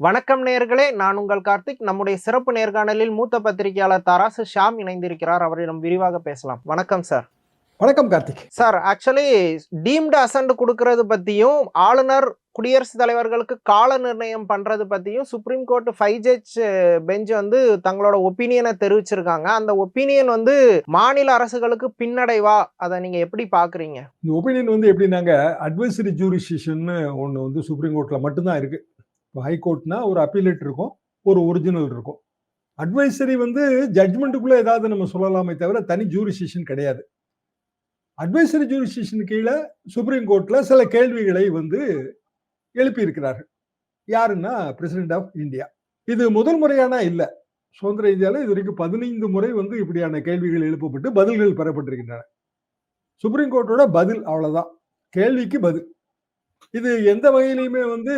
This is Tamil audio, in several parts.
வணக்கம் நேர்களே நான் உங்கள் கார்த்திக். நம்முடைய சிறப்பு நேர்காணலில் மூத்த பத்திரிகையாளர் தராசு ஷாம் இணைந்திருக்கிறார். அவரிடம் விரிவாக பேசலாம். வணக்கம் சார். வணக்கம் Karthik. Sir actually deemed assent கொடுக்கறது பத்தியும் ஆளுநர் குடியரசுத் தலைவர்களுக்கு கால நிர்ணயம் பண்றது பத்தியும் supreme court five judge bench வந்து தங்களோட ஒப்பீனியனை தெரிவிச்சிருக்காங்க. அந்த ஒப்பீனியன் வந்து மாநில அரசுகளுக்கு பின்னடைவா? அதை நீங்க எப்படி பாக்குறீங்க? இந்த ஒப்பீனியன் வந்து எப்படின்னாங்க அட்வைசரி ஜூரிஸ்டிஷன் ஒன்று வந்து சுப்ரீம் கோர்ட்டில் மட்டும்தான் இருக்கு. இப்போ ஹைகோர்ட்னா ஒரு அப்பீலேட் இருக்கும் ஒரு ஒரிஜினல் இருக்கும். அட்வைசரி வந்து ஜட்மெண்ட்டுக்குள்ளே ஏதாவது நம்ம சொல்லலாமே தவிர தனி ஜூரிஸ்டிஷன் கிடையாது. அட்வைசரி ஜூரிஸ்டிஷன் கீழே சுப்ரீம் கோர்ட்டில் சில கேள்விகளை வந்து எழுப்பியிருக்கிறார்கள். யாருன்னா பிரசிடென்ட் ஆஃப் இந்தியா இது முதல் முறையான இல்லை. சுதந்திர இந்தியாவில் இது வரைக்கும் பதினைந்து முறை வந்து இப்படியான கேள்விகள் எழுப்பப்பட்டு பதில்கள் பெறப்பட்டிருக்கின்றன. சுப்ரீம் கோர்ட்டோட பதில் அவ்வளோதான் கேள்விக்கு பதில். இது எந்த வகையிலையுமே வந்து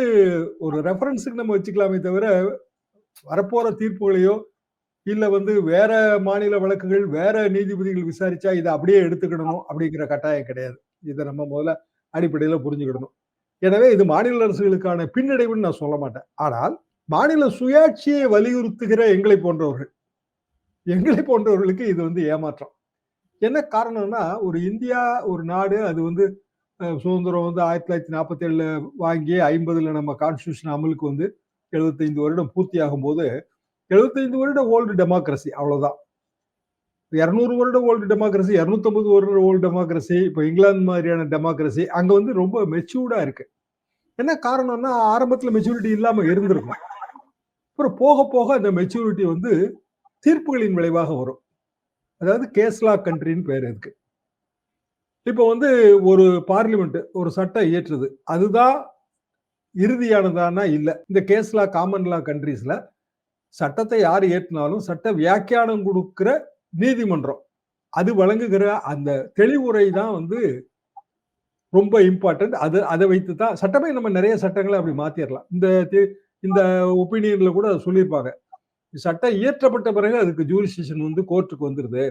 ஒரு ரெஃபரன்ஸுக்கு நம்ம வச்சுக்கலாமே தவிர வரப்போற தீர்ப்புகளையோ இல்ல வந்து வேற மாநில வழக்குகள் வேற நீதிபதிகள் விசாரிச்சா இதை அப்படியே எடுத்துக்கிடணும் அப்படிங்கிற கட்டாயம் கிடையாது. இதை நம்ம முதல்ல அடிப்படையில புரிஞ்சுக்கிடணும் எனவே இது மாநில அரசுகளுக்கான பின்னடைவுன்னு நான் சொல்ல மாட்டேன். ஆனால் மாநில சுயாட்சியை வலியுறுத்துகிற எங்களை போன்றவர்கள் எங்களை போன்றவர்களுக்கு இது வந்து ஏமாற்றம். என்ன காரணம்னா ஒரு இந்தியா ஒரு நாடு அது வந்து சுதந்திரம் வந்து ஆயிரத்தி தொள்ளாயிரத்தி நாற்பத்தி ஏழில் வாங்கி ஐம்பதுல நம்ம கான்ஸ்டியூஷன் அமலுக்கு வந்து எழுபத்தைந்து வருடம் பூர்த்தியாகும் போது எழுபத்தைந்து வருட ஓல்டு டெமோக்ரஸி அவ்வளோதான் இரநூறு வருட ஓல்டு டெமோக்ரஸி இரநூத்தம்பது வருட ஓல்டு டெமோக்ரஸி இப்போ இங்கிலாந்து மாதிரியான டெமோக்ரஸி அங்கே வந்து ரொம்ப மெச்சூர்டாக இருக்கு. என்ன காரணம்னா ஆரம்பத்தில் மெச்சூரிட்டி இல்லாமல் இருந்திருக்கும். அப்புறம் போக போக அந்த மெச்சூரிட்டி வந்து தீர்ப்புகளின் விளைவாக வரும். அதாவது கேஸ்லா கண்ட்ரின்னு பேர் இருக்குது இப்போ வந்து ஒரு பார்லிமெண்ட் ஒரு சட்டம் இயற்றுது. அதுதான் இறுதியானதானா இல்லை? இந்த கேஸ்லா காமன் லா கண்ட்ரீஸ்ல சட்டத்தை யார் ஏற்றினாலும் சட்ட வியாக்கியானம் கொடுக்கிற நீதிமன்றம். அது வழங்குகிற அந்த தெளிவுரை தான் வந்து ரொம்ப இம்பார்ட்டன்ட் அது அதை வைத்து தான் சட்டமே நம்ம நிறைய சட்டங்களை அப்படி மாத்திரலாம். இந்த இந்த ஒப்பீனியன்ல கூட அதை சொல்லியிருப்பாங்க. சட்டம் இயற்றப்பட்ட பிறகு அதுக்கு ஜூரிஸ்டிஷன் வந்து கோர்ட்டுக்கு வந்துருது.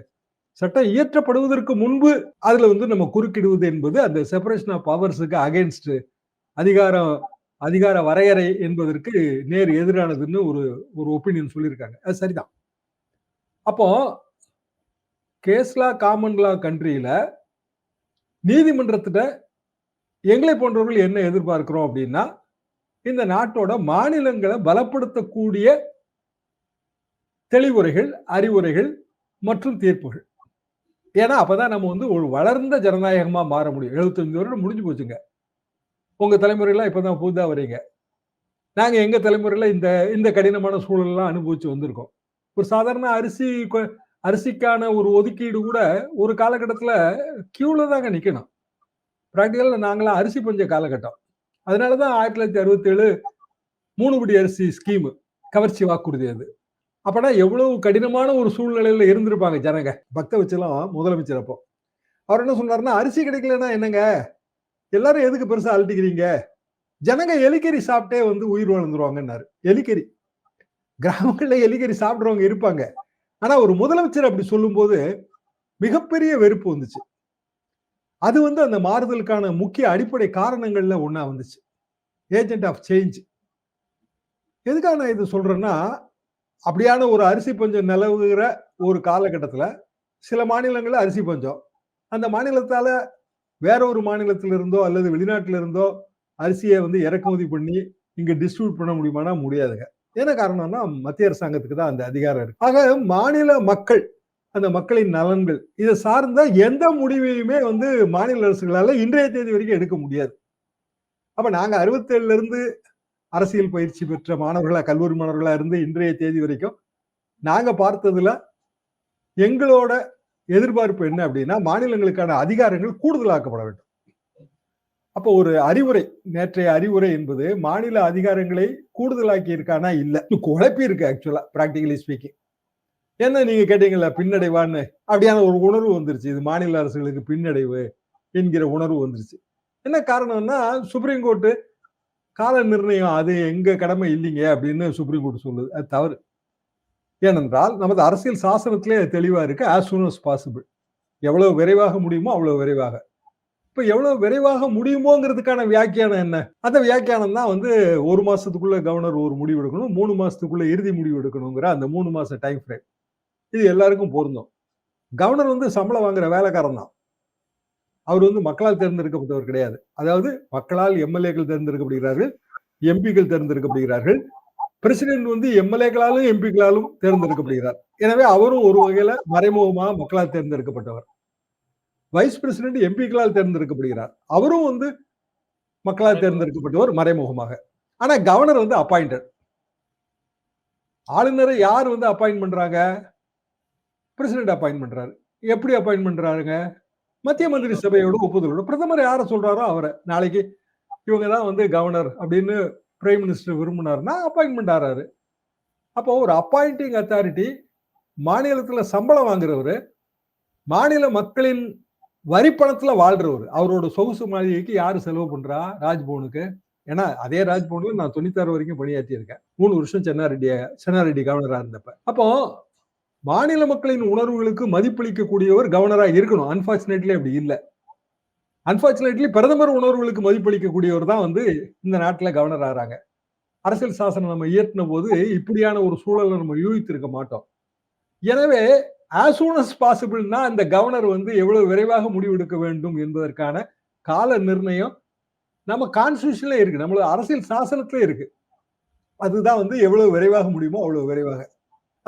சட்டம் இயற்றப்படுவதற்கு முன்பு அதுல வந்து நம்ம குறுக்கிடுவது என்பது அந்த செப்பரேஷன் ஆஃப் பவர்ஸுக்கு அகைன்ஸ்ட் அதிகாரம் அதிகார வரையறை என்பதற்கு நேர் எதிரானதுன்னு ஒரு ஒரு ஒப்பீனியன் சொல்லியிருக்காங்க. அது சரிதான். அப்போ கேஸ்லா காமன் லா கண்ட்ரியில நீதிமன்றத்திட்ட எங்களை போன்றவர்கள் என்ன எதிர்பார்க்கிறோம் அப்படின்னா இந்த நாட்டோட மாநிலங்களை பலப்படுத்தக்கூடிய தெளிவுரைகள் அறிவுரைகள் மற்றும் தீர்ப்புகள். ஏன்னா அப்பதான் நம்ம வந்து ஒரு வளர்ந்த ஜனநாயகமா மாற முடியும். 75 வருடம் முடிஞ்சு போச்சுங்க. உங்க தலைமுறையெல்லாம் இப்பதான் புதுதா வரீங்க. நாங்க எங்க தலைமுறையில இந்த இந்த கடினமான சூழல்லாம் அனுபவிச்சு வந்திருக்கோம். ஒரு சாதாரண அரிசி கொ- அரிசிக்கான ஒரு ஒதுக்கீடு கூட ஒரு காலகட்டத்தில் கியூவில் தாங்க நிற்கணும் ப்ராக்டிக்கலாக நாங்களாம் அரிசி பஞ்ச காலகட்டம். அதனாலதான் ஆயிரத்தி தொள்ளாயிரத்தி அறுபத்தேழு மூணு படி அரிசி ஸ்கீமு கவர்ச்சி வாக்குறுதி அது. அப்பனா எவ்வளவு கடினமான ஒரு சூழ்நிலையில இருந்திருப்பாங்க ஜனங்க. பக்த வச்சலாம் முதலமைச்சர் அப்போ அவர் என்ன சொன்னாருன்னா அரிசி கிடைக்கலன்னா என்னங்க? எல்லாரும் எதுக்கு பெருசா அழட்டிக்கிறீங்க ஜனங்க எலிக்கறி சாப்பிட்டே வந்து உயிர் வாழ்ந்துருவாங்கன்னாரு. எலிக்கறி. கிராமங்கள்ல எலிக்கறி சாப்பிடுறவங்க இருப்பாங்க. ஆனா ஒரு முதலமைச்சர் அப்படி சொல்லும்போது மிகப்பெரிய வெறுப்பு வந்துச்சு. அது வந்து அந்த மாறுதலுக்கான முக்கிய அடிப்படை காரணங்கள்ல ஒன்னா வந்துச்சு. ஏஜென்ட் ஆஃப் சேஞ்ச் எதுக்காக நான் இது சொல்றேன்னா அப்படியான ஒரு அரிசி பஞ்சம் நிலவுகிற ஒரு காலகட்டத்துல சில மாநிலங்களில் அரிசி பஞ்சம். அந்த மாநிலத்தால வேற ஒரு மாநிலத்திலிருந்தோ அல்லது வெளிநாட்டில இருந்தோ அரிசியை வந்து இறக்குமதி பண்ணி இங்க டிஸ்ட்ரிபியூட் பண்ண முடியுமானா முடியாதுங்க. என்ன காரணம்னா மத்திய அரசாங்கத்துக்கு தான் அந்த அதிகாரம் இருக்கு. ஆக மாநில மக்கள் அந்த மக்களின் நலன்கள் இதை சார்ந்த எந்த முடிவையுமே வந்து மாநில அரசுகளால இன்றைய தேதி வரைக்கும் எடுக்க முடியாது. அப்போ நாங்க அறுபத்தேழுல இருந்து அரசியல் பயிற்சி பெற்ற மாணவர்களா கல்லூரி மாணவர்களா இருந்து இன்றைய தேதி வரைக்கும் நாங்க பார்த்ததுல எங்களோட எதிர்பார்ப்பு என்ன அப்படின்னா மாநிலங்களுக்கான அதிகாரங்கள் கூடுதலாக்கப்பட வேண்டும். அப்போ ஒரு அறிவுரை நேற்றைய அறிவுரை என்பது மாநில அதிகாரங்களை கூடுதலாக்கி இருக்கானா இல்லை குழப்பி இருக்கு ஆக்சுவலா பிராக்டிகலி ஸ்பீக்கிங் என்ன நீங்க கேட்டீங்கல்ல பின்னடைவான்னு? அப்படியான ஒரு உணர்வு வந்துருச்சு. இது மாநில அரசுகளுக்கு பின்னடைவு என்கிற உணர்வு வந்துருச்சு. என்ன காரணம்னா சுப்ரீம் கோர்ட்டு கால நிர்ணயம் அது எங்க கடமை இல்லைங்க அப்படின்னு சுப்ரீம் கோர்ட் சொல்லுது. அது தவறு. ஏனென்றால் நமது அரசியல் சாசனத்திலே தெளிவாக தெளிவா இருக்கு. ஆஸ் சூன் அஸ் பாசிபிள் எவ்வளவு விரைவாக முடியுமோ அவ்வளவு விரைவாக. இப்ப எவ்வளவு விரைவாக முடியுமோங்கிறதுக்கான வியாக்கியானம் என்ன? அந்த வியாக்கியானம் தான் வந்து ஒரு மாசத்துக்குள்ள கவர்னர் ஒரு முடிவு எடுக்கணும் மூணு மாசத்துக்குள்ள இறுதி முடிவு எடுக்கணுங்கிற அந்த மூணு மாச டைம் ஃப்ரேம் இது எல்லாருக்கும் பொருந்தும். கவர்னர் வந்து சம்பளம் வாங்குற வேலைக்காரன் தான். அவர் வந்து மக்களால் தேர்ந்தெடுக்கப்பட்டவர் கிடையாது. அதாவது மக்களால் எம்எல்ஏக்கள் தேர்ந்தெடுக்கப்படுகிறார்கள் எம்பிக்கள் தேர்ந்தெடுக்கப்படுகிறார்கள். பிரசிடென்ட் வந்து எம்எல்ஏக்களாலும் எம்பிக்களாலும் தேர்ந்தெடுக்கப்படுகிறார். எனவே அவரும் ஒரு வகையில மறைமுகமாக மக்களால் தேர்ந்தெடுக்கப்பட்டவர். Vice president எம்பிக்களால் தேர்ந்தெடுக்கப்படுகிறார். அவரும் வந்து மக்களால் தேர்ந்தெடுக்கப்பட்டவர் மறைமுகமாக. ஆனா கவர்னர் வந்து அப்பாயிண்டட் ஆளுநரை யார் வந்து அப்பாயிண்ட் பண்றாங்க? பிரசிடென்ட் அப்பாயிண்ட் பண்றாரு. எப்படி அப்பாயிண்ட் பண்றாருங்க? மத்திய மந்திரி சபையோட ஒப்புதலோட பிரதமர் யாரை சொல்றாரோ அவரை. நாளைக்கு இவங்க தான் வந்து கவர்னர் அப்படின்னு பிரைம் மினிஸ்டர் விரும்பினார்னா அப்பாயின்மெண்ட் ஆறாரு. அப்போ ஒரு அப்பாயிண்டிங் அத்தாரிட்டி மாநிலத்துல சம்பளம் வாங்குறவர் மாநில மக்களின் வரிப்பணத்துல வாழ்றவர். அவரோட சொகுசு மாளிகைக்கு யாரு செலவு பண்றா? ராஜ்பவனுக்கு. ஏன்னா அதே ராஜ்பவன்ல நான் தொண்ணூத்தாறு வரைக்கும் பணியாற்றி இருக்கேன் மூணு வருஷம் சென்னாரெட்டிய சென்னாரெட்டி கவர்னரா இருந்தப்ப. அப்போ மாநில மக்களின் உணர்வுகளுக்கு மதிப்பளிக்கக்கூடியவர் கவர்னராக இருக்கணும். அன்பார்ச்சுனேட்லி அப்படி இல்லை. அன்பார்ச்சுனேட்லி பிரதமர் உணர்வுகளுக்கு மதிப்பளிக்கக்கூடியவர் தான் வந்து இந்த நாட்டில் கவர்னர் ஆகிறாங்க அரசியல் சாசனம் நம்ம இயற்றின போது இப்படியான ஒரு சூழலை நம்ம யூகித்திருக்க மாட்டோம். எனவே ஆஸ் சூன் அஸ் பாசிபிள்னா அந்த கவர்னர் வந்து எவ்வளவு விரைவாக முடிவெடுக்க வேண்டும் என்பதற்கான கால நிர்ணயம் நம்ம கான்ஸ்டியூஷன்ல இருக்கு. நம்மளோட அரசியல் சாசனத்திலே இருக்கு. அதுதான் வந்து எவ்வளவு விரைவாக முடியுமோ அவ்வளவு விரைவாக.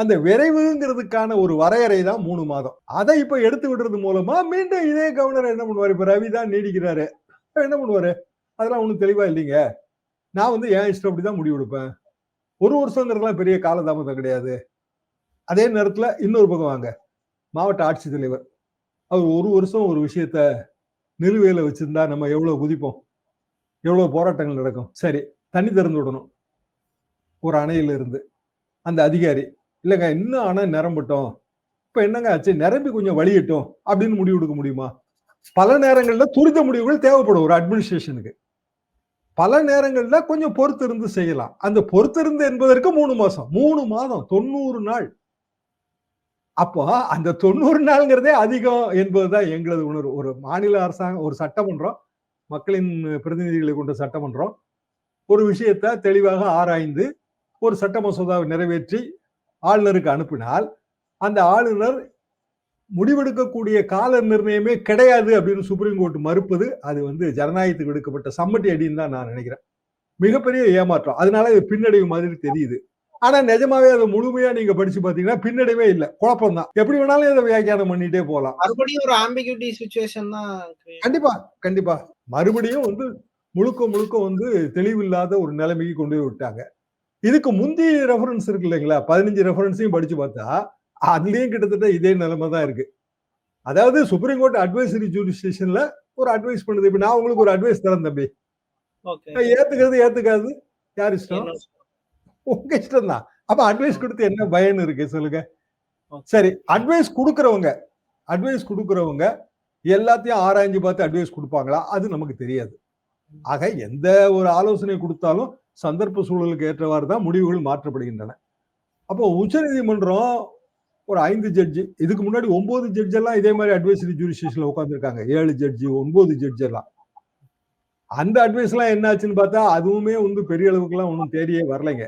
அந்த விரைவுங்கிறதுக்கான ஒரு வரையறை தான் மூணு மாதம். அதை இப்ப எடுத்து விடுறது மூலமா மீண்டும் இதே கவர்னர் என்ன பண்ணுவார்? இப்ப ரவி தான் நீடிக்கிறாரு. என்ன பண்ணுவாரு? அதெல்லாம் ஒன்றும் தெளிவா இல்லைங்க. நான் வந்து என் இஷ்டம் அப்படிதான் முடிவெடுப்பேன் ஒரு வருஷங்கிறதுலாம் பெரிய காலதாமதம் கிடையாது. அதே நேரத்துல இன்னொரு பக்கம் வாங்க. மாவட்ட ஆட்சித்தலைவர். அவர் ஒரு வருஷம் ஒரு விஷயத்த நிலுவையில் வச்சிருந்தா நம்ம எவ்வளோ குதிப்போம்? எவ்வளோ போராட்டங்கள் நடக்கும்? சரி தண்ணி திறந்து விடணும். ஒரு அணையிலிருந்து. அந்த அதிகாரி இல்லைங்க இன்னும் ஆனால் நிரம்பட்டும் இப்போ என்னங்க ஆச்சு? நிரம்பி கொஞ்சம் வழியட்டும் அப்படின்னு முடிவு எடுக்க முடியுமா? பல நேரங்களில் துரித முடிவுகள் தேவைப்படும் ஒரு அட்மினிஸ்ட்ரேஷனுக்கு பல நேரங்களில் கொஞ்சம் பொறுத்திருந்து செய்யலாம். அந்த பொறுத்திருந்து என்பதற்கு மூணு மாசம். மூணு மாதம் தொண்ணூறு நாள். அப்போ அந்த தொண்ணூறு நாள்ங்கிறதே அதிகம் என்பதுதான் எங்களது உணர்வு. ஒரு மாநில அரசாங்கம் ஒரு சட்டமன்றம் மக்களின் பிரதிநிதிகளை கொண்ட சட்டமன்றம் ஒரு விஷயத்த தெளிவாக ஆராய்ந்து ஒரு சட்ட மசோதாவை நிறைவேற்றி ஆளுநருக்கு அனுப்பினால் அந்த ஆளுநர் முடிவெடுக்கக்கூடிய கால நிர்ணயமே கிடையாது அப்படின்னு சுப்ரீம் கோர்ட் மறுப்பது அது வந்து ஜனநாயகத்துக்கு எடுக்கப்பட்ட சம்மட்டி அடின்னு தான் நான் நினைக்கிறேன். மிகப்பெரிய ஏமாற்றம். அதனால இது பின்னடைவு மாதிரி தெரியுது. ஆனா நிஜமாவே அதை முழுமையா நீங்க படிச்சு பாத்தீங்கன்னா பின்னடைவே இல்லை. குழப்பம் தான். எப்படி வேணாலும் இதை வியாக்கியானம் பண்ணிட்டே போகலாம். மறுபடியும் ஒரு ஆம்பிகியூட்டி சுச்சுவேஷன் தான் கண்டிப்பா கண்டிப்பா. மறுபடியும் வந்து முழுக்க முழுக்க வந்து தெளிவில்லாத ஒரு நிலைமைக்கு கொண்டு போய் விட்டாங்க. இதுக்கு முந்தைய ரெஃபரன்ஸ் இருக்கு இல்லைங்களா? பதினஞ்சு ரெஃபரன்ஸையும் படிச்சு பார்த்தா அதுலயும் கிட்டத்தட்ட இதே நிலைமை தான் இருக்கு. அதாவது சுப்ரீம் கோர்ட் அட்வைசரி ஜூரிஸ்டிஷன்ல ஒரு அட்வைஸ் பண்ணுது. இப்ப நான் உங்களுக்கு ஒரு அட்வைஸ் தரேன் தம்பி. ஏத்துக்கிறது ஏத்துக்காது. யார் இஷ்டம்? உங்க இஷ்டம் தான். அப்ப அட்வைஸ் கொடுத்து என்ன பயன் இருக்கு? சொல்லுங்க. சரி அட்வைஸ் கொடுக்கறவங்க அட்வைஸ் கொடுக்கறவங்க எல்லாத்தையும் ஆராய்ஞ்சு பார்த்து அட்வைஸ் கொடுப்பாங்களா? அது நமக்கு தெரியாது. ஆக எந்த ஒரு ஆலோசனை கொடுத்தாலும் சந்தர்ப்ப சூழலுக்கு ஏற்றவாறு தான் முடிவுகள் மாற்றப்படுகின்றன. அப்போ உச்சநீதிமன்றம் ஒரு ஐந்து ஜட்ஜி இதுக்கு முன்னாடி ஒன்பது ஜட்ஜ் எல்லாம் இதே மாதிரி அட்வைசரி ஜூரிஸ்டிஷன்ல உட்காந்துருக்காங்க ஏழு ஜட்ஜி ஒன்பது ஜட்ஜ் எல்லாம். அந்த அட்வைஸ் எல்லாம் என்னாச்சுன்னு பார்த்தா அதுவுமே வந்து பெரிய அளவுக்குலாம் ஒன்றும் தேடியே வரலைங்க.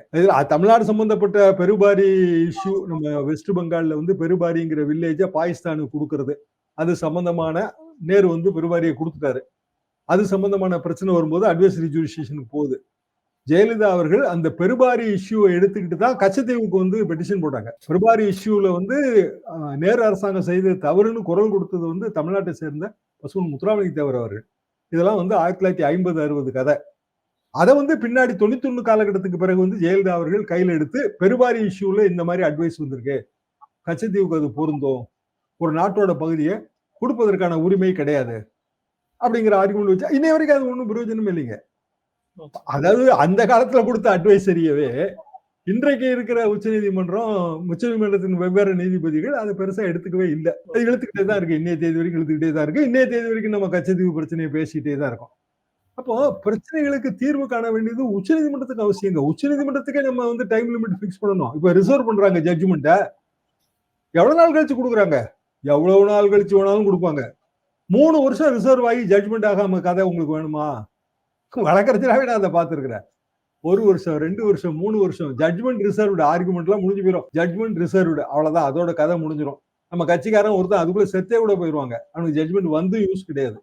தமிழ்நாடு சம்பந்தப்பட்ட பெருபாரி இஷ்யூ நம்ம வெஸ்ட் பெங்கால்ல வந்து பெருபாரிங்கிற வில்லேஜை பாகிஸ்தானுக்கு கொடுக்கறது. அது சம்பந்தமான நேரு வந்து பெருபாரியை கொடுத்துட்டாரு. அது சம்பந்தமான பிரச்சனை வரும்போது அட்வைசரி ஜூரிஸ்டிஷனுக்கு போகுது. ஜெயலலிதா அவர்கள் அந்த பெருபாரி இஷ்யூவை எடுத்துக்கிட்டு தான் கச்சத்தீவுக்கு வந்து பெட்டிஷன் போட்டாங்க. பெருபாரி இஷ்யூல வந்து நேரு அரசாங்கம் செய்த தவறுன்னு குரல் கொடுத்தது வந்து தமிழ்நாட்டை சேர்ந்த பசுவன் முத்துராமலிங்க தேவர் அவர்கள். இதெல்லாம் வந்து ஆயிரத்தி தொள்ளாயிரத்தி ஐம்பது அறுபது கதை. அதை வந்து பின்னாடி தொண்ணூத்தொன்னு காலகட்டத்துக்கு பிறகு வந்து ஜெயலலிதா அவர்கள் கையில் எடுத்து பெருபாரி இஷ்யூல இந்த மாதிரி அட்வைஸ் வந்திருக்கு. கச்சத்தீவுக்கு அது பொருந்தும். ஒரு நாட்டோட பகுதியை கொடுப்பதற்கான உரிமை கிடையாது. அப்படிங்கிற ஆர்குமெண்ட் வச்சு இன்னை வரைக்கும் அது ஒன்றும் பிரயோஜனம் இல்லைங்க. அதாவது அந்த காலத்துல கொடுத்த அட்வைசரியவே இன்றைக்கு இருக்கிற உச்சநீதிமன்றம் உச்சநீதிமன்றத்தின் வெவ்வேறு நீதிபதிகள் அதை பெருசா எடுத்துக்கவே இல்லை. அது இழுத்துக்கிட்டே தான் இருக்கு. இன்னைய தேதி வரைக்கும் இழுத்துக்கிட்டே தான் இருக்கு. இன்னைய தேதி வரைக்கும் நம்ம கச்சத்தீவு பிரச்சனையை பேசிக்கிட்டே தான் இருக்கோம். அப்போ பிரச்சனைகளுக்கு தீர்வு காண வேண்டியது உச்சநீதிமன்றத்துக்கு அவசியங்க உச்சநீதிமன்றத்துக்கே நம்ம வந்து டைம் லிமிட் ஃபிக்ஸ் பண்ணணும். இப்ப ரிசர்வ் பண்றாங்க ஜட்ஜ்மெண்ட்டை எவ்வளவு நாள் கழிச்சு கொடுக்குறாங்க? எவ்வளவு நாள் கழிச்சு வேணாலும் கொடுப்பாங்க. மூணு வருஷம் ரிசர்வ் ஆகி ஜட்ஜ்மெண்ட் ஆகாம கதை உங்களுக்கு வேணுமா? வழக்கறிஞராகவே நான் அதை பார்த்துருக்குறேன். ஒரு வருஷம் ரெண்டு வருஷம் மூணு வருஷம் ஜட்மெண்ட் ரிசர்வ்டு ஆர்குமெண்ட்லாம் முடிஞ்சு போயிடும் ஜட்மெண்ட் ரிசர்வ்டு அவ்வளவுதான். அதோட கதை முடிஞ்சிடும் நம்ம கட்சிக்காரன் ஒருத்தன் அதுக்குள்ள செத்தே கூட போயிடுவாங்க. அவனுக்கு ஜட்மெண்ட் வந்து யூஸ் கிடையாது.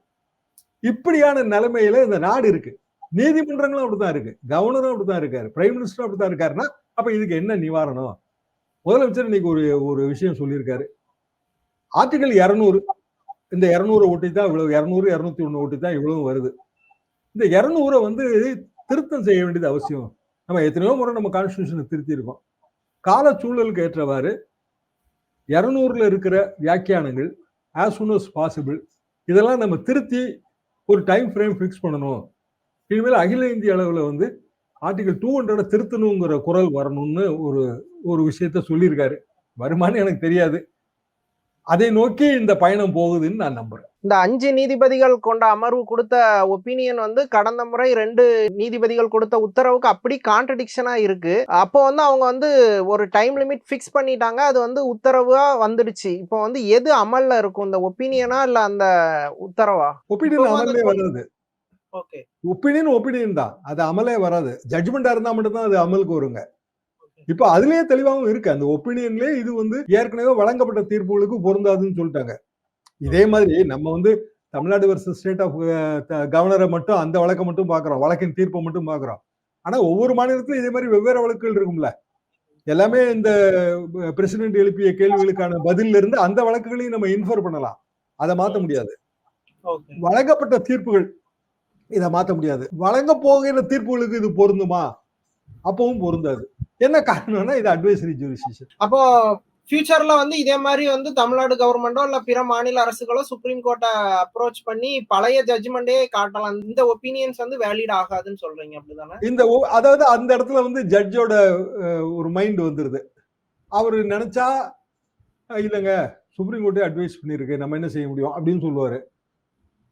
இப்படியான நிலைமையில இந்த நாடு இருக்கு. நீதிமன்றங்களும் அப்படித்தான் இருக்கு. கவர்னரும் அப்படித்தான் இருக்காரு. பிரைம் மினிஸ்டரும் அப்படித்தான் இருக்காருன்னா அப்ப இதுக்கு என்ன நிவாரணம்? முதலமைச்சர் இன்னைக்கு ஒரு ஒரு விஷயம் சொல்லியிருக்காரு. ஆர்டிகல் இரநூறு இந்த இரநூறு ஒட்டி தான் இவ்வளவு இரநூறு இரநூத்தி ஒண்ணு ஒட்டி தான் இவ்வளவு வருது. இந்த இரநூறை வந்து திருத்தம் செய்ய வேண்டியது அவசியம். நம்ம எத்தனையோ முறை நம்ம கான்ஸ்டியூஷனை திருத்தியிருக்கோம். கால சூழலுக்கு ஏற்றவாறு இரநூறுல இருக்கிற வியாக்கியானங்கள் ஆஸ் சூன் அஸ் பாசிபிள் இதெல்லாம் நம்ம திருத்தி ஒரு டைம் ஃப்ரேம் ஃபிக்ஸ் பண்ணணும். இனிமேல் அகில இந்திய அளவில் வந்து ஆர்டிகல் டூ ஹண்ட்ரட திருத்தணுங்கிற குரல் வரணும்னு ஒரு ஒரு விஷயத்த சொல்லியிருக்காரு. வருமானு எனக்கு தெரியாது. அதை நோக்கி இந்த பயணம் போகுதுன்னு நான் நம்புறேன். இந்த அஞ்சு நீதிபதிகள் கொண்ட அமர்வு கொடுத்த ஒப்பீனியன் வந்து கடந்த முறை ரெண்டு நீதிபதிகள் கொடுத்த உத்தரவுக்கு அப்படி கான்ட்ரடிக்ஷனா இருக்கு. அப்போ வந்து அவங்க வந்து ஒரு டைம் லிமிட் ஃபிக்ஸ் பண்ணிட்டாங்க. அது வந்து உத்தரவா வந்துடுச்சு. இப்போ வந்து எது அமல்ல இருக்கும்? இந்த ஒப்பீனியனா இல்ல அந்த உத்தரவா? ஒப்பீனியன் அமலே வராது. ஓகே ஒப்பீனியன் ஒப்பீனியன் தான். அது அமலே வராது. ஜட்மெண்டா இருந்தா மட்டும்தான் அது அமலுக்கு வருங்க இப்ப அதுலயே தெளிவாகவும் இருக்கு. அந்த ஒப்பீனியன்லயே இது வந்து ஏற்கனவே வழங்கப்பட்ட தீர்ப்புகளுக்கு பொருந்தாதுன்னு சொல்லிட்டாங்க. இதே மாதிரி நம்ம வந்து தமிழ்நாடு வர்சஸ் ஸ்டேட் ஆஃப் கவர்னரை மட்டும் அந்த வழக்கை மட்டும் பாக்குறோம். வழக்கின் தீர்ப்பை மட்டும் பாக்குறோம். ஆனா ஒவ்வொரு மாநிலத்திலும் இதே மாதிரி வெவ்வேறு வழக்குகள் இருக்கும்ல. எல்லாமே இந்த பிரசிடென்ட் எழுப்பிய கேள்விகளுக்கான பதில்ல இருந்து அந்த வழக்குகளையும் நம்ம இன்ஃபர் பண்ணலாம். அதை மாத்த முடியாது. வழங்கப்பட்ட தீர்ப்புகள் இதை மாத்த முடியாது. வழங்க போகிற தீர்ப்புகளுக்கு இது பொருந்துமா? அப்பவும் பொருந்தாது. என்ன காரணம்னா இது அட்வைசரி ஜூரிசிஷன் அப்போ ஃபியூச்சர்ல வந்து இதே மாதிரி வந்து தமிழ்நாடு கவர்மெண்டோ இல்ல பிற மாநில அரசுகளோ சுப்ரீம் கோர்ட்டை அப்ரோச் பண்ணி பழைய ஜட்ஜ்மெண்டே காட்டலாம். இந்த ஒப்பீனியன்ஸ் வந்து வேலிட் ஆகாதுன்னு சொல்றீங்க அப்படிதானே? இந்த அதாவது அந்த இடத்துல வந்து ஜட்ஜோட ஒரு மைண்ட் வந்துருது. அவர் நினைச்சா இல்லைங்க சுப்ரீம் கோர்ட்டே அட்வைஸ் பண்ணியிருக்கு. நம்ம என்ன செய்ய முடியும்? அப்படின்னு சொல்லுவாரு.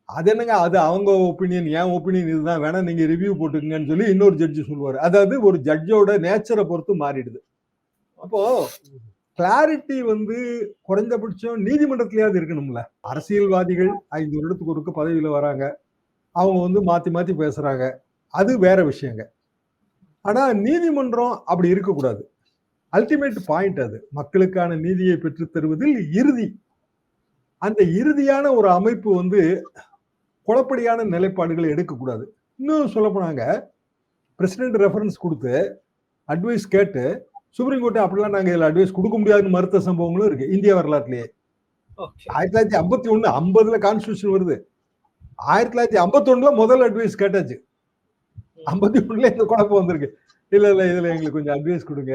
அது என்னங்க? அது அவங்க ஒப்பீனியன் என் ஒப்பீனியன் இதுதான். வேணா நீங்க ரிவ்யூ போட்டுக்கங்கன்னு சொல்லி இன்னொரு ஜட்ஜி சொல்லுவார். அதாவது ஒரு ஜட்ஜோட நேச்சரை பொறுத்து மாறிடுது. அப்போ கிளாரிட்டி வந்து குறைந்தபட்சம் நீதிமன்றத்திலேயாவது இருக்கணும்ல. அரசியல்வாதிகள் ஐந்து வருடத்துக்கு ஒருக்க பதவியில் வராங்க. அவங்க வந்து மாற்றி மாற்றி பேசுகிறாங்க அது வேற விஷயங்க. ஆனால் நீதிமன்றம் அப்படி இருக்கக்கூடாது. அல்டிமேட் பாயிண்ட் அது. மக்களுக்கான நீதியை பெற்றுத்தருவதில் இறுதி. அந்த இறுதியான ஒரு அமைப்பு வந்து குழப்படியான நிலைப்பாடுகளை எடுக்கக்கூடாது. இன்னும் சொல்ல போனாங்க பிரசிடென்ட் ரெஃபரன்ஸ் கொடுத்து அட்வைஸ் கேட்டு சுப்ரீம் கோர்ட் அப்படிலாம் நாங்க இதுல அட்வைஸ் கொடுக்க முடியாதுன்னு மறுத்த சம்பவங்களும் இருக்கு இந்திய வரலாற்றுலயே. ஆயிரத்தி தொள்ளாயிரத்தி ஐம்பத்தி ஒண்ணு ஐம்பதுல கான்ஸ்டியூஷன் வருது. ஆயிரத்தி தொள்ளாயிரத்தி ஐம்பத்தி ஒண்ணுல முதல் அட்வைஸ் கேட்டாச்சு. ஐம்பத்தி ஒண்ணுல இந்த குழப்பம் வந்திருக்கு. இல்ல இல்ல இதுல எங்களுக்கு கொஞ்சம் அட்வைஸ் கொடுங்க.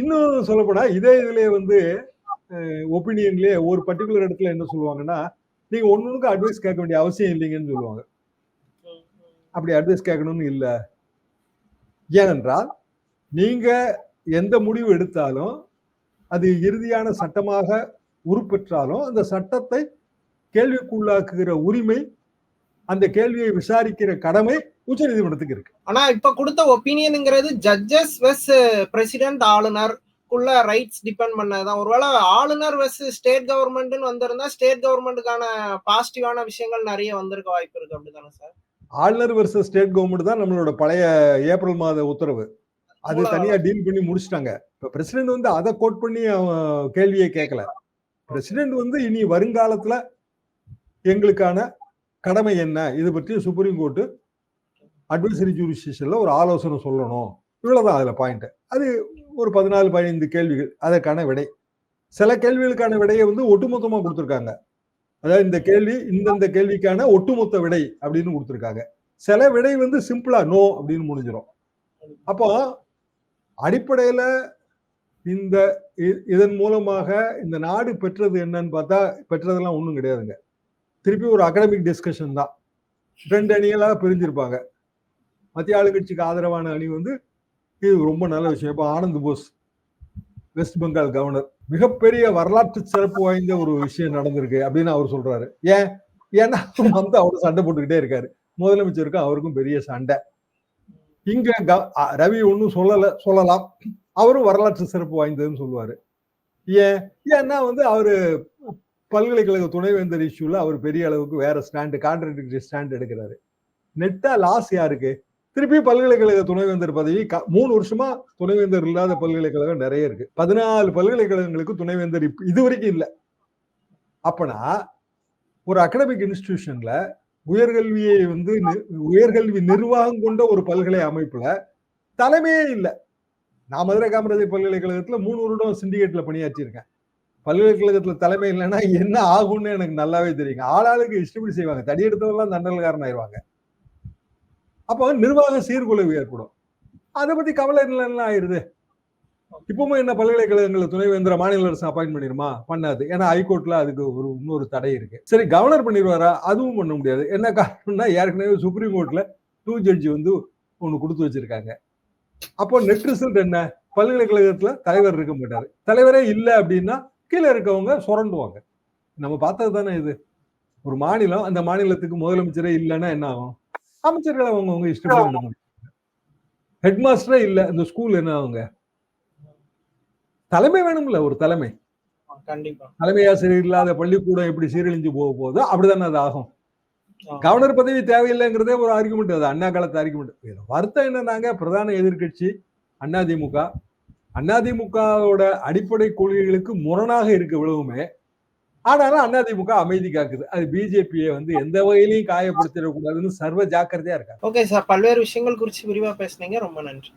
இன்னும் சொல்லப்போனா இதே இதுலயே வந்து ஒப்பீனியன்லயே ஒரு பர்டிகுலர் இடத்துல என்ன சொல்லுவாங்கன்னா நீங்க ஒன்னுக்கு அட்வைஸ் கேட்க வேண்டிய அவசியம் இல்லைங்கன்னு சொல்லுவாங்க. அப்படி அட்வைஸ் கேட்கணும்னு இல்ல. ஏனென்றால் நீங்க எந்த முடிவு எடுத்தாலும் அது இறுதியான சட்டமாக உருப்பெற்றாலும் அந்த சட்டத்தை கேள்விக்குள்ளாக்குகிற உரிமை அந்த கேள்வியை விசாரிக்கிற கடமை உச்ச நீதிமன்றத்துக்கு இருக்கு. ஆனா இப்ப கொடுத்த ஒப்பீனியனுங்கிறது ஜட்ஜஸ் வெஸ் பிரசிடென்ட் ஆளுநர் குள்ள ரைட்ஸ் டிபெண்ட் பண்ணதான் ஒருவேளை ஆளுநர் வெஸ் ஸ்டேட் கவர்மெண்ட்னு வந்திருந்தா ஸ்டேட் கவர்மெண்ட்டுக்கான பாசிட்டிவான விஷயங்கள் நிறைய வந்திருக்க வாய்ப்பு இருக்கு. அப்படிதானே சார்? ஆளுநர் வர்சஸ் ஸ்டேட் கவர்மெண்ட் தான் நம்மளோட பழைய ஏப்ரல் மாத உத்தரவு. அது தனியா டீல் பண்ணி முடிச்சிட்டாங்க. இப்ப பிரசிடென்ட் வந்து அதை கோட் பண்ணி கேள்வியை கேட்கல. பிரசிடென்ட் வந்து இனி வருங்காலத்துல எங்களுக்கான கடமை என்ன? இது பற்றி சுப்ரீம் கோர்ட்டு அட்வைசரி ஜூரிஸ்டிஷன்ல ஒரு ஆலோசனை சொல்லணும். இவ்வளவுதான் அதுல பாயிண்ட்டு அது ஒரு பதினாலு பதினைந்து கேள்விகள். அதற்கான விடை. சில கேள்விகளுக்கான விடையை வந்து ஒட்டுமொத்தமா கொடுத்துருக்காங்க. அதாவது இந்த கேள்வி இந்தந்த கேள்விக்கான ஒட்டுமொத்த விடை அப்படின்னு கொடுத்துருக்காங்க. சில விடை வந்து சிம்பிளா நோ அப்படின்னு முடிஞ்சிடும். அப்போ அடிப்படையில இந்த இதன் மூலமாக இந்த நாடு பெற்றது என்னன்னு பார்த்தா பெற்றதெல்லாம் ஒன்றும் கிடையாதுங்க. திருப்பி ஒரு அகடமிக் டிஸ்கஷன் தான். ரெண்டு அணிகளாக பிரிஞ்சிருப்பாங்க. மத்திய ஆளுங்கட்சிக்கு ஆதரவான அணி வந்து இது ரொம்ப நல்ல விஷயம். இப்போ Anand Bose West Bengal governor. மிகப்பெரிய வரலாற்று சிறப்பு வாய்ந்த ஒரு விஷயம் நடந்திருக்கு அப்படின்னு அவர் சொல்றாரு. ஏன்? ஏன்னா வந்து அவரு சண்டை போட்டுக்கிட்டே இருக்காரு. முதலமைச்சருக்கும் அவருக்கும் பெரிய சண்டை. இங்க க- ரவி ஒன்றும் சொல்லல சொல்லலாம். அவரும் வரலாற்று சிறப்பு வாய்ந்ததுன்னு சொல்லுவாரு. ஏன்? ஏன்னா வந்து அவரு பல்கலைக்கழக துணைவேந்தர் இஷ்யூல அவர் பெரிய அளவுக்கு வேற ஸ்டாண்டு கான்ட்ராக்டரி ஸ்டாண்ட் எடுக்கிறாரு. நெட்டா லாஸ் யாருக்கு? திருப்பி பல்கலைக்கழக துணைவேந்தர் பதவி மூணு வருஷமா துணைவேந்தர் இல்லாத பல்கலைக்கழகம் நிறைய இருக்கு. பதினாலு பல்கலைக்கழகங்களுக்கு துணைவேந்தர் இது வரைக்கும் இல்லை. அப்பனா ஒரு அகடமிக் இன்ஸ்டிடியூஷன்ல உயர்கல்வியை வந்து நி- உயர்கல்வி நிர்வாகம் கொண்ட ஒரு பல்கலை அமைப்புல தலைமையே இல்லை. நான் மதுரை காமராஜர் பல்கலைக்கழகத்துல மூணு வருடம் சிண்டிகேட்ல பணியாற்றியிருக்கேன். பல்கலைக்கழகத்துல தலைமை இல்லைன்னா என்ன ஆகும்னு எனக்கு நல்லாவே தெரியுங்க ஆளாளுக்கு இஷ்டப்படி செய்வாங்க. தடி எடுத்தவங்கலாம் தண்டல்காரன் ஆயிடுவாங்க. அப்போ நிர்வாக சீர்குலைவு ஏற்படும். அதை பத்தி கவலை இல்லைன்னா ஆயிருது? இப்பவும் என்ன பல்கலைக்கழகங்களை துணைவேந்திர மாநில அரசு அப்பாயின் பண்ணிருமா? பண்ணாது. ஏன்னா ஹைகோர்ட்ல அதுக்கு ஒரு இன்னொரு தடை இருக்கு. சரி கவர்னர் பண்ணிடுவாரா? அதுவும் பண்ண முடியாது. என்ன காரணம்னா ஏற்கனவே சுப்ரீம் கோர்ட்ல டூ ஜட்ஜி வந்து ஒண்ணு கொடுத்து வச்சிருக்காங்க. அப்போ நெட் ரிசல்ட் என்ன? பல்கலைக்கழகத்துல தலைவர் இருக்க மாட்டாரு. தலைவரே இல்லை அப்படின்னா கீழே இருக்கவங்க சுரண்டுவாங்க. நம்ம பார்த்தது தானே இது? ஒரு மாநிலம் அந்த மாநிலத்துக்கு முதலமைச்சரே இல்லைன்னா என்ன ஆகும்? அமைச்சர்களை அவங்க அவங்க இஷ்டப்பட்டு ஹெட் மாஸ்டரே இல்லை இந்த ஸ்கூல் என்ன ஆகுங்க தலைமை வேணும்ல ஒரு தலைமை. கண்டிப்பா. தலைமை ஆசிரியர் இல்லாத பள்ளிக்கூடம் எப்படி சீரழிஞ்சு போக போதோ அப்படிதானே அது ஆகும். கவர்னர் பதவி தேவையில்லைங்கிறதே ஒரு ஆர்குமெண்ட் அது அண்ணா காலத்து ஆர்குமெண்ட் வருத்தம் என்னன்னாங்க பிரதான எதிர்க்கட்சி அதிமுக அதிமுகவோட அடிப்படை கொள்கைகளுக்கு முரணாக இருக்க விழவுமே ஆனாலும் அதிமுக அமைதி காக்குது. அது பிஜேபியை வந்து எந்த வகையிலையும் காயப்படுத்திடக்கூடாதுன்னு சர்வ ஜாக்கிரதையா இருக்காங்க. ஓகே சார் பல்வேறு விஷயங்கள் குறித்து விரிவா பேசுனீங்க. ரொம்ப நன்றி.